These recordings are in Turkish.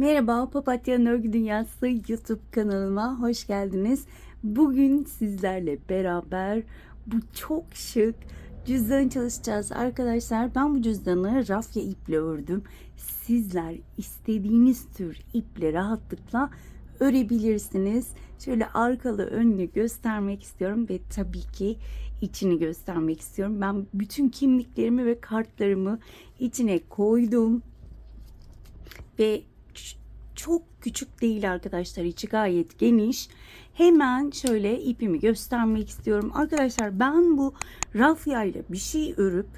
Merhaba Papatya'nın Örgü Dünyası YouTube kanalıma hoş geldiniz. Bugün sizlerle beraber bu çok şık cüzdan çalışacağız arkadaşlar. Ben bu cüzdanı rafya iple ördüm. Sizler istediğiniz tür iple rahatlıkla örebilirsiniz. Şöyle arkalı önlü göstermek istiyorum ve tabii ki içini göstermek istiyorum. Ben bütün kimliklerimi ve kartlarımı içine koydum ve çok küçük değil arkadaşlar içi gayet geniş. Hemen şöyle ipimi göstermek istiyorum. Arkadaşlar ben bu rafya ile bir şey örüp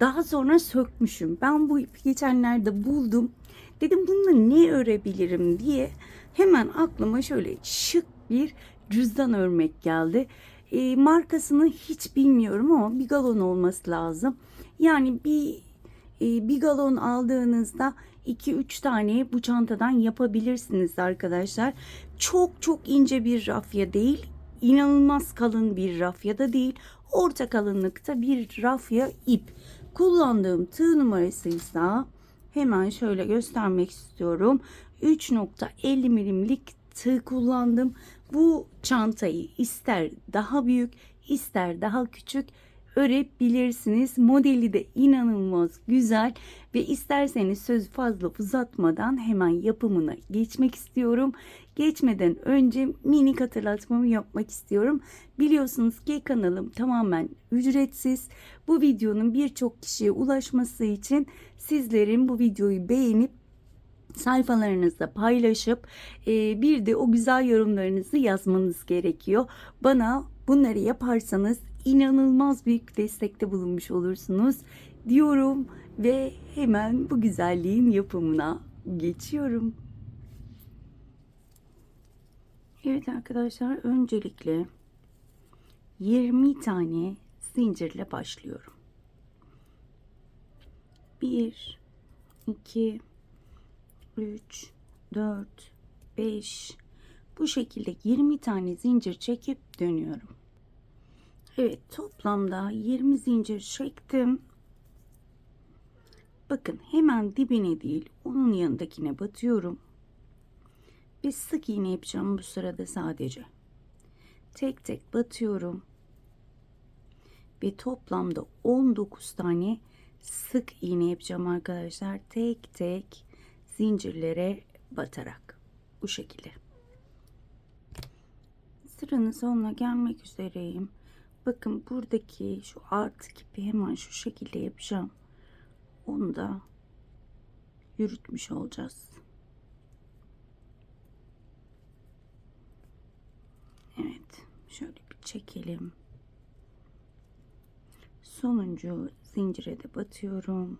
daha sonra sökmüşüm. Ben bu ipi geçenlerde buldum. Dedim bununla ne örebilirim diye hemen aklıma şöyle şık bir cüzdan örmek geldi. E, markasını hiç bilmiyorum ama bir galon olması lazım. Yani bir e, bir galon aldığınızda 2-3 tane bu çantadan yapabilirsiniz arkadaşlar. Çok çok ince bir rafya değil. inanılmaz kalın bir rafya da değil. Orta kalınlıkta bir rafya ip. Kullandığım tığ numarası ise hemen şöyle göstermek istiyorum. 3.50 milimlik tığ kullandım. Bu çantayı ister daha büyük ister daha küçük örebilirsiniz. Modeli de inanılmaz güzel ve isterseniz söz fazla uzatmadan hemen yapımına geçmek istiyorum. Geçmeden önce minik hatırlatmamı yapmak istiyorum. Biliyorsunuz ki kanalım tamamen ücretsiz. Bu videonun birçok kişiye ulaşması için sizlerin bu videoyu beğenip sayfalarınızda paylaşıp e, bir de o güzel yorumlarınızı yazmanız gerekiyor. Bana bunları yaparsanız inanılmaz büyük destekte bulunmuş olursunuz diyorum ve hemen bu güzelliğin yapımına geçiyorum. Evet arkadaşlar öncelikle 20 tane zincirle başlıyorum. 1 2 3 4 5 bu şekilde 20 tane zincir çekip dönüyorum. Evet toplamda 20 zincir çektim. Bakın hemen dibine değil onun yanındakine batıyorum. Ve sık iğne yapacağım bu sırada sadece. Tek tek batıyorum. Ve toplamda 19 tane sık iğne yapacağım arkadaşlar. Tek tek zincirlere batarak. Bu şekilde. Sıranın sonuna gelmek üzereyim. Bakın buradaki şu artık ipi hemen şu şekilde yapacağım. Onu da yürütmüş olacağız. Evet. Şöyle bir çekelim. Sonuncu zincire de batıyorum.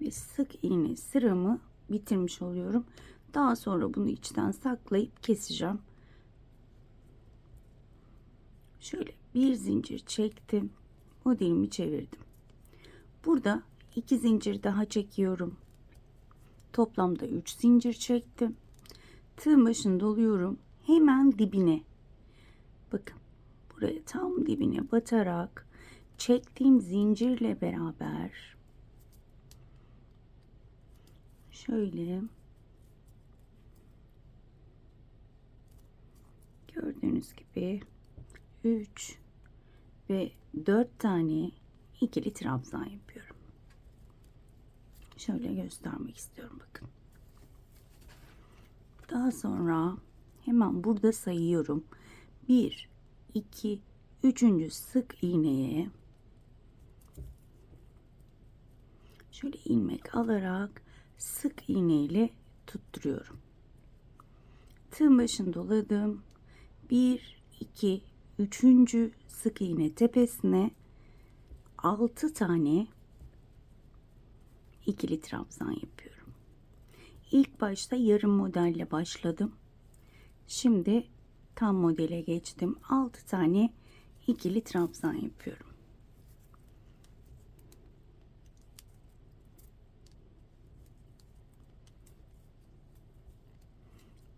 Ve sık iğne sıramı bitirmiş oluyorum. Daha sonra bunu içten saklayıp keseceğim. Şöyle bir zincir çektim. Modelimi çevirdim. Burada iki zincir daha çekiyorum. Toplamda 3 zincir çektim. Tığ başını doluyorum. Hemen dibine. Bakın buraya tam dibine batarak çektiğim zincirle beraber şöyle gördüğünüz gibi 3 ve 4 tane ikili trabzan yapıyorum. Şöyle göstermek istiyorum bakın. Daha sonra hemen burada sayıyorum. 1 2 3. sık iğneye şöyle ilmek alarak sık iğne ile tutturuyorum. Tığ başını doladım. 1 2 üçüncü sık iğne tepesine 6 tane ikili trabzan yapıyorum. İlk başta yarım modelle başladım. Şimdi tam modele geçtim. 6 tane ikili trabzan yapıyorum.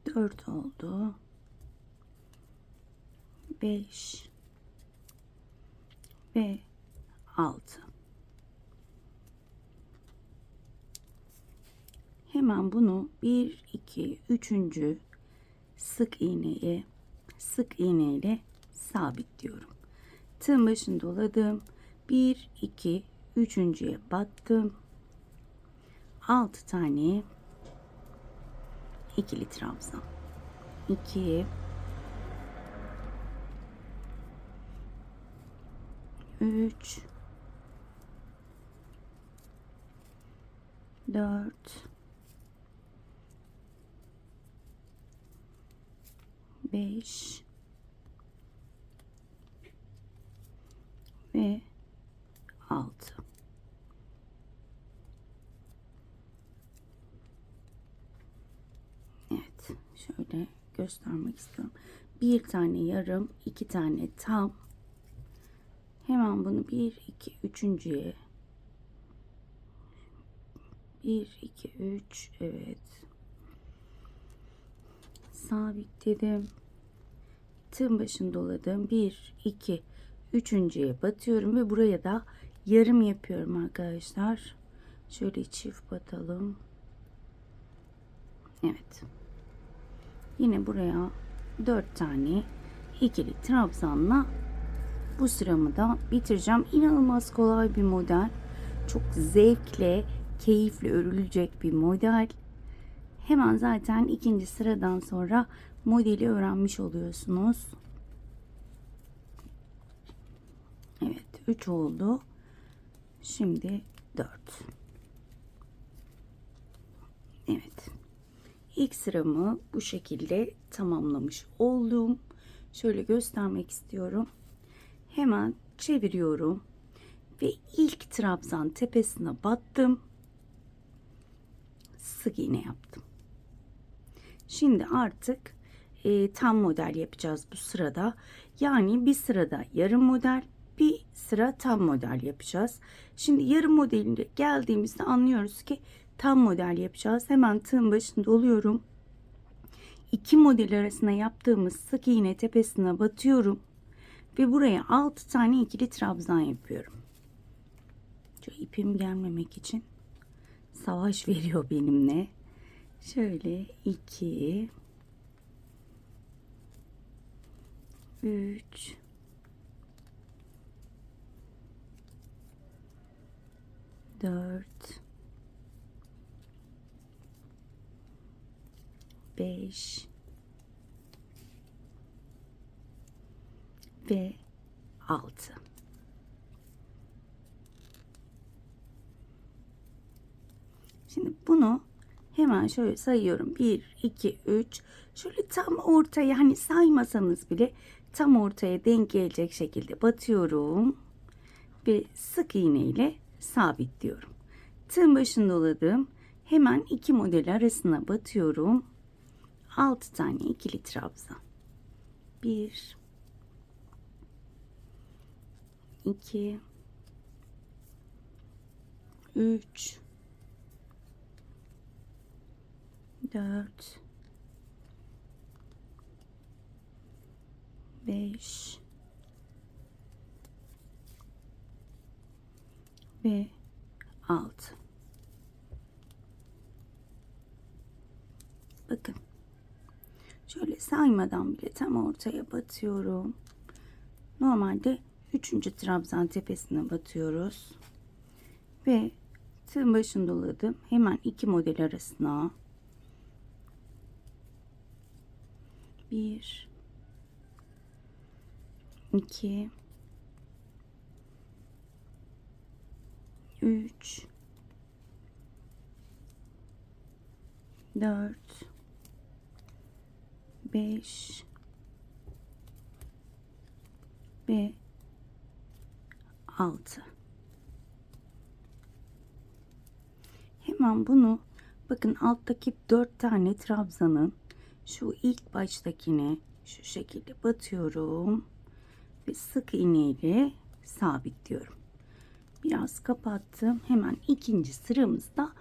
Dört oldu. 5 ve 6 Hemen bunu 1, 2, 3. sık iğneye sık iğne ile sabitliyorum. Tığın başını doladım. 1, 2, üçüncüye battım. 6 tane ikili trabzan. 2 3 4 5 ve 6 Evet şöyle göstermek istiyorum. Bir tane yarım iki tane tam hemen bunu bir iki üçüncüye. Bir iki üç evet. Sabitledim tığın başını doladım. Bir iki üçüncüye batıyorum ve buraya da yarım yapıyorum arkadaşlar. Şöyle çift batalım. Evet. Yine buraya dört tane ikili trabzanla bu sıramı da bitireceğim inanılmaz kolay bir model çok zevkle keyifle örülecek bir model hemen zaten ikinci sıradan sonra modeli öğrenmiş oluyorsunuz Evet 3 oldu. Şimdi 4. Evet. İlk sıramı bu şekilde tamamlamış oldum. Şöyle göstermek istiyorum. Hemen çeviriyorum. Ve ilk trabzan tepesine battım. Sık iğne yaptım. Şimdi artık e, tam model yapacağız bu sırada. Yani bir sırada yarım model, bir sıra tam model yapacağız. Şimdi yarım modelinde geldiğimizde anlıyoruz ki tam model yapacağız. Hemen tığın başında doluyorum. İki model arasında yaptığımız sık iğne tepesine batıyorum. Ve buraya 6 tane ikili trabzan yapıyorum. Şu ipim gelmemek için savaş veriyor benimle. Şöyle 2 3 dört, beş ve altı. Şimdi bunu hemen şöyle sayıyorum. Bir, iki, üç. Şöyle tam ortaya hani saymasanız bile tam ortaya denk gelecek şekilde batıyorum. Ve sık iğne ile sabitliyorum. Tığın başını doladım. Hemen iki model arasına batıyorum. 6 tane ikili trabzan. 1 2 3 4 5 ve 6. Bakın. Şöyle saymadan bile tam ortaya batıyorum. Normalde 3. trabzan tepesine batıyoruz. Ve tığın başını doladım. Hemen iki model arasına. Bir, iki, 3 4 5 ve 6 hemen bunu bakın alttaki 4 tane trabzanın şu ilk baştakine şu şekilde batıyorum ve sık iğne ile sabitliyorum biraz kapattım. Hemen ikinci sıramızda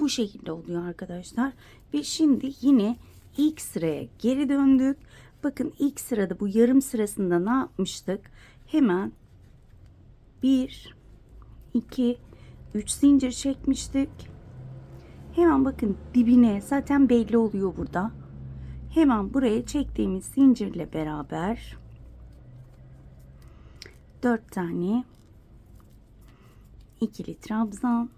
bu şekilde oluyor arkadaşlar. Ve şimdi yine ilk sıraya geri döndük. Bakın ilk sırada bu yarım sırasında ne yapmıştık? Hemen 1 2 3 zincir çekmiştik. Hemen bakın dibine zaten belli oluyor burada. Hemen buraya çektiğimiz zincirle beraber 4 tane ikili trabzan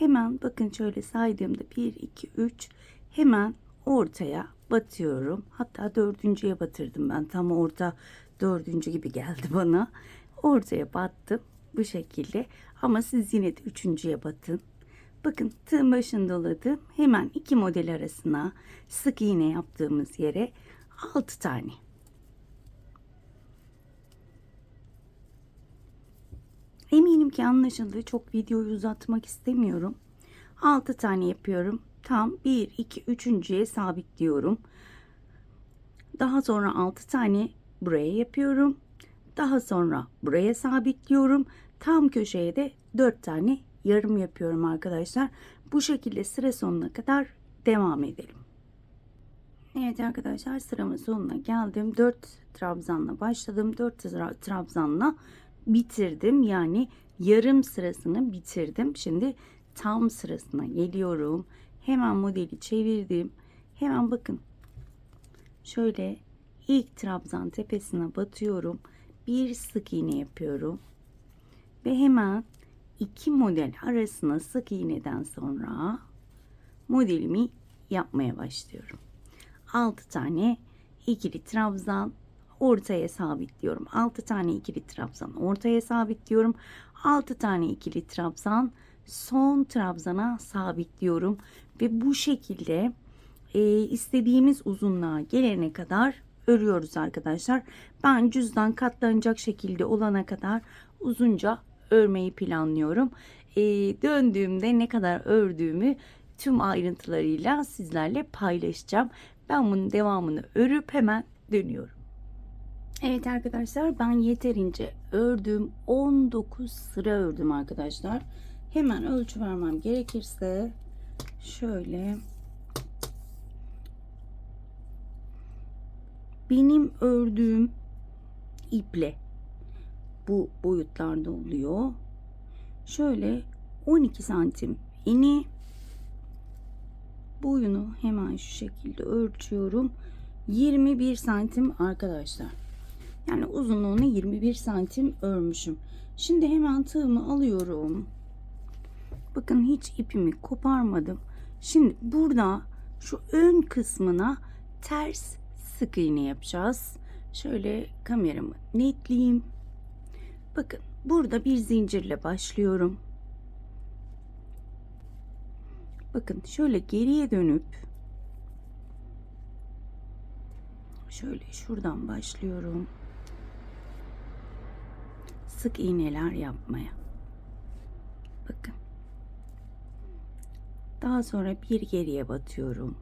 Hemen bakın şöyle saydığımda 1, 2, 3 hemen ortaya batıyorum. Hatta dördüncüye batırdım ben. Tam orta dördüncü gibi geldi bana. Ortaya battım bu şekilde. Ama siz yine de üçüncüye batın. Bakın tığın başını doladım. Hemen iki model arasına sık iğne yaptığımız yere 6 tane. Eminim ki anlaşıldı. Çok videoyu uzatmak istemiyorum. 6 tane yapıyorum. Tam 1, 2, 3.ye sabitliyorum. Daha sonra 6 tane buraya yapıyorum. Daha sonra buraya sabitliyorum. Tam köşeye de 4 tane yarım yapıyorum arkadaşlar. Bu şekilde sıra sonuna kadar devam edelim. Evet arkadaşlar sıramın sonuna geldim. 4 trabzanla başladım. 4 tra- trabzanla bitirdim. Yani yarım sırasını bitirdim. Şimdi tam sırasına geliyorum. Hemen modeli çevirdim. Hemen bakın. Şöyle ilk trabzan tepesine batıyorum. Bir sık iğne yapıyorum. Ve hemen iki model arasına sık iğneden sonra modelimi yapmaya başlıyorum. 6 tane ikili trabzan ortaya sabitliyorum. 6 tane ikili trabzan ortaya sabitliyorum. 6 tane ikili trabzan son trabzana sabitliyorum ve bu şekilde e, istediğimiz uzunluğa gelene kadar örüyoruz arkadaşlar. Ben cüzdan katlanacak şekilde olana kadar uzunca örmeyi planlıyorum. E, döndüğümde ne kadar ördüğümü tüm ayrıntılarıyla sizlerle paylaşacağım. Ben bunun devamını örüp hemen dönüyorum. Evet arkadaşlar ben yeterince ördüm. 19 sıra ördüm arkadaşlar. Hemen ölçü vermem gerekirse şöyle benim ördüğüm iple bu boyutlarda oluyor. Şöyle 12 santim eni boyunu hemen şu şekilde ölçüyorum. 21 santim arkadaşlar. Yani uzunluğunu 21 santim örmüşüm. Şimdi hemen tığımı alıyorum. Bakın hiç ipimi koparmadım. Şimdi burada şu ön kısmına ters sık iğne yapacağız. Şöyle kameramı netleyeyim. Bakın burada bir zincirle başlıyorum. Bakın şöyle geriye dönüp şöyle şuradan başlıyorum. Sık iğneler yapmaya. Bakın. Daha sonra bir geriye batıyorum.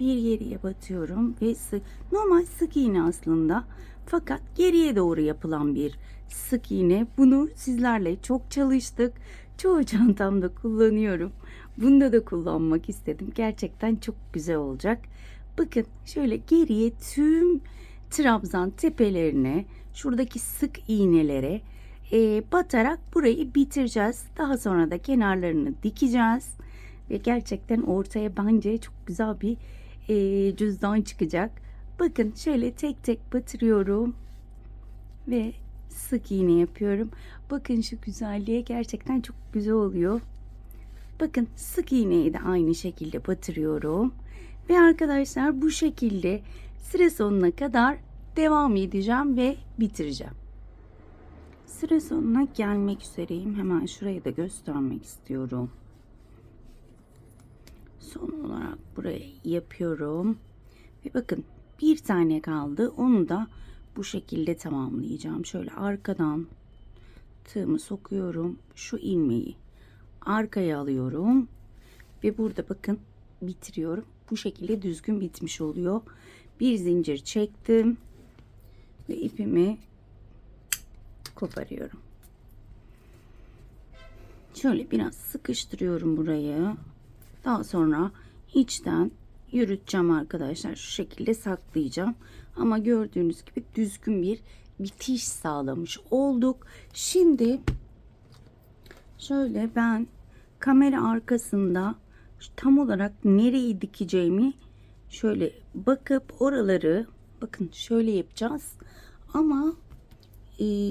Bir geriye batıyorum ve sık normal sık iğne aslında fakat geriye doğru yapılan bir sık iğne. Bunu sizlerle çok çalıştık. Çoğu çantamda kullanıyorum. Bunda da kullanmak istedim. Gerçekten çok güzel olacak. Bakın şöyle geriye tüm trabzan tepelerine şuradaki sık iğnelere e, batarak burayı bitireceğiz. Daha sonra da kenarlarını dikeceğiz. Ve gerçekten ortaya bence çok güzel bir e, cüzdan çıkacak. Bakın şöyle tek tek batırıyorum. Ve sık iğne yapıyorum. Bakın şu güzelliğe gerçekten çok güzel oluyor. Bakın sık iğneyi de aynı şekilde batırıyorum. Ve arkadaşlar bu şekilde sıra sonuna kadar devam edeceğim ve bitireceğim. Sıra sonuna gelmek üzereyim. Hemen şurayı da göstermek istiyorum. Son olarak buraya yapıyorum. Ve bakın bir tane kaldı. Onu da bu şekilde tamamlayacağım. Şöyle arkadan tığımı sokuyorum. Şu ilmeği arkaya alıyorum. Ve burada bakın bitiriyorum. Bu şekilde düzgün bitmiş oluyor. Bir zincir çektim. Ve ipimi koparıyorum. Şöyle biraz sıkıştırıyorum burayı. Daha sonra içten yürüteceğim arkadaşlar. Şu şekilde saklayacağım. Ama gördüğünüz gibi düzgün bir bitiş sağlamış olduk. Şimdi şöyle ben kamera arkasında tam olarak nereyi dikeceğimi şöyle bakıp oraları bakın şöyle yapacağız. Ama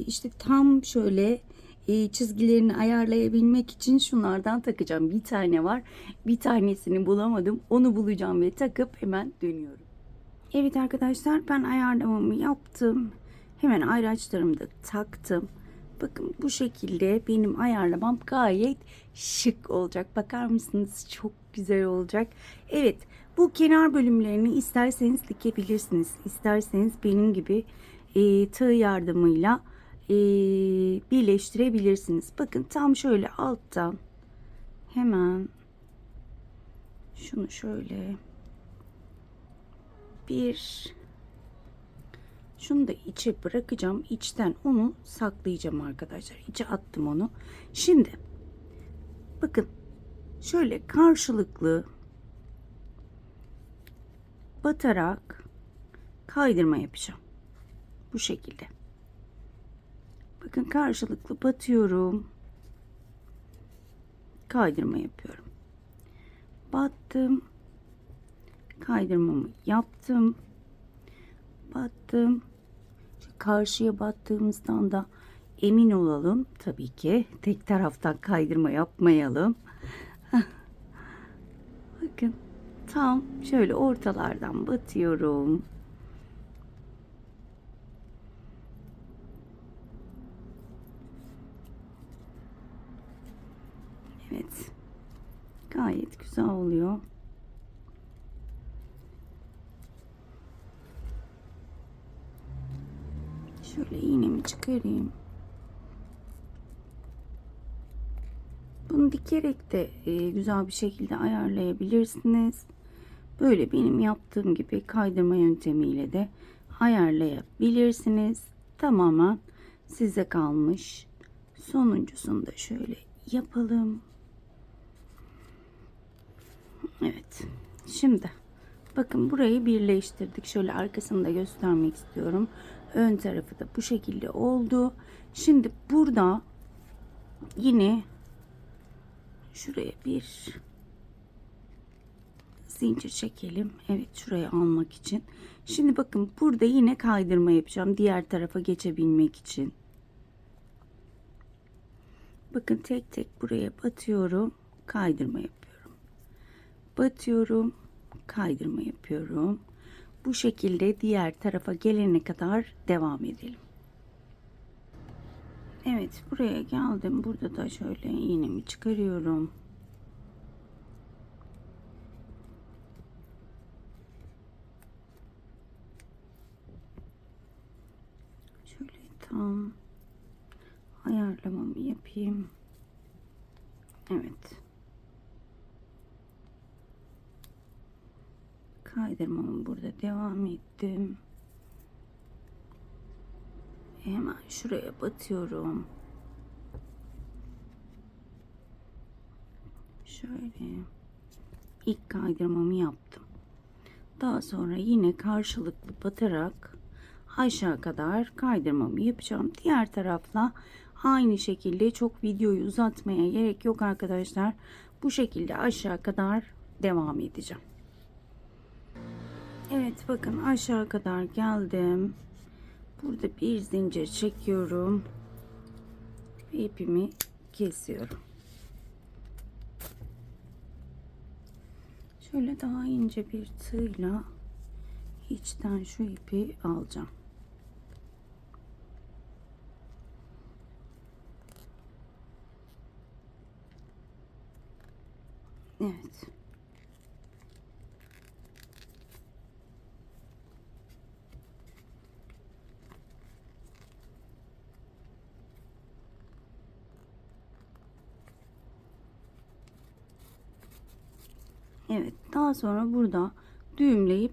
işte tam şöyle e, çizgilerini ayarlayabilmek için şunlardan takacağım. Bir tane var. Bir tanesini bulamadım. Onu bulacağım ve takıp hemen dönüyorum. Evet arkadaşlar ben ayarlamamı yaptım. Hemen ayraçlarımı da taktım. Bakın bu şekilde benim ayarlamam gayet şık olacak. Bakar mısınız? Çok güzel olacak. Evet bu kenar bölümlerini isterseniz dikebilirsiniz. İsterseniz benim gibi e, tığ yardımıyla e, birleştirebilirsiniz. Bakın tam şöyle alttan hemen şunu şöyle bir şunu da içe bırakacağım. İçten onu saklayacağım arkadaşlar. İçe attım onu. Şimdi bakın şöyle karşılıklı batarak kaydırma yapacağım. Bu şekilde. Bakın karşılıklı batıyorum. Kaydırma yapıyorum. Battım. Kaydırmamı yaptım. Battım. Karşıya battığımızdan da emin olalım. Tabii ki tek taraftan kaydırma yapmayalım. Bakın tam şöyle ortalardan batıyorum. Evet. Gayet güzel oluyor. Şöyle iğnemi çıkarayım. Bunu dikerek de e, güzel bir şekilde ayarlayabilirsiniz. Böyle benim yaptığım gibi kaydırma yöntemiyle de ayarlayabilirsiniz. Tamamen size kalmış. Sonuncusunu da şöyle yapalım. Evet. Şimdi bakın burayı birleştirdik. Şöyle arkasını da göstermek istiyorum. Ön tarafı da bu şekilde oldu. Şimdi burada yine şuraya bir zincir çekelim. Evet şuraya almak için. Şimdi bakın burada yine kaydırma yapacağım. Diğer tarafa geçebilmek için. Bakın tek tek buraya batıyorum. Kaydırma yapıyorum. Batıyorum. Kaydırma yapıyorum. Bu şekilde diğer tarafa gelene kadar devam edelim. Evet buraya geldim. Burada da şöyle iğnemi çıkarıyorum. Şöyle tam ayarlamamı yapayım. Evet. Kaydırmamı burada devam ettim. Hemen şuraya batıyorum. Şöyle ilk kaydırmamı yaptım. Daha sonra yine karşılıklı batarak aşağı kadar kaydırmamı yapacağım. Diğer tarafla aynı şekilde çok videoyu uzatmaya gerek yok arkadaşlar. Bu şekilde aşağı kadar devam edeceğim. Evet bakın aşağı kadar geldim. Burada bir zincir çekiyorum. Ve ipimi kesiyorum. Şöyle daha ince bir tığla içten şu ipi alacağım. Evet. Evet daha sonra burada düğümleyip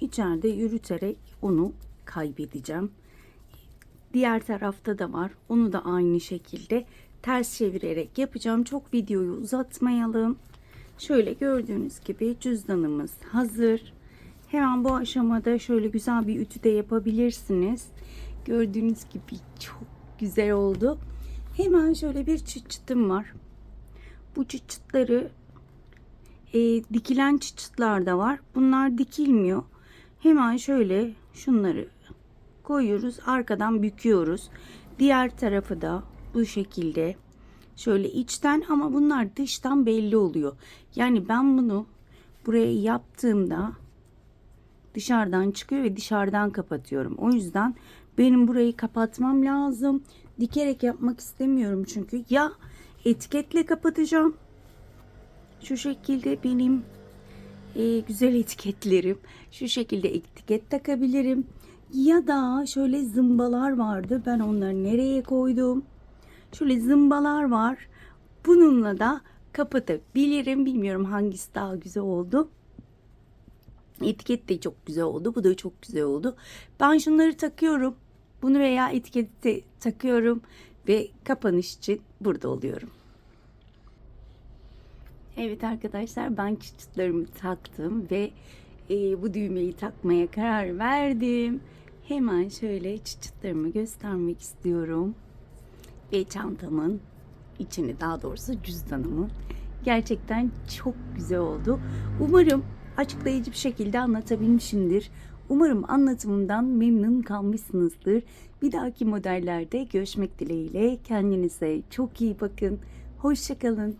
içeride yürüterek onu kaybedeceğim. Diğer tarafta da var. Onu da aynı şekilde ters çevirerek yapacağım. Çok videoyu uzatmayalım. Şöyle gördüğünüz gibi cüzdanımız hazır. Hemen bu aşamada şöyle güzel bir ütü de yapabilirsiniz. Gördüğünüz gibi çok güzel oldu. Hemen şöyle bir çıt çıtım var. Bu çıt çıtları e, dikilen çıt çıtlar da var. Bunlar dikilmiyor. Hemen şöyle şunları koyuyoruz. Arkadan büküyoruz. Diğer tarafı da bu şekilde şöyle içten ama bunlar dıştan belli oluyor. Yani ben bunu buraya yaptığımda dışarıdan çıkıyor ve dışarıdan kapatıyorum. O yüzden benim burayı kapatmam lazım. Dikerek yapmak istemiyorum çünkü ya etiketle kapatacağım. Şu şekilde benim e, güzel etiketlerim. Şu şekilde etiket takabilirim. Ya da şöyle zımbalar vardı. Ben onları nereye koydum? Şöyle zımbalar var. Bununla da kapatabilirim. Bilmiyorum hangisi daha güzel oldu. Etiket de çok güzel oldu. Bu da çok güzel oldu. Ben şunları takıyorum. Bunu veya etiketi takıyorum ve kapanış için burada oluyorum. Evet arkadaşlar ben çıtlarımı taktım ve e, bu düğmeyi takmaya karar verdim. Hemen şöyle çıtlarımı göstermek istiyorum. Ve çantamın içini daha doğrusu cüzdanımın gerçekten çok güzel oldu. Umarım açıklayıcı bir şekilde anlatabilmişimdir. Umarım anlatımımdan memnun kalmışsınızdır. Bir dahaki modellerde görüşmek dileğiyle. Kendinize çok iyi bakın. Hoşçakalın.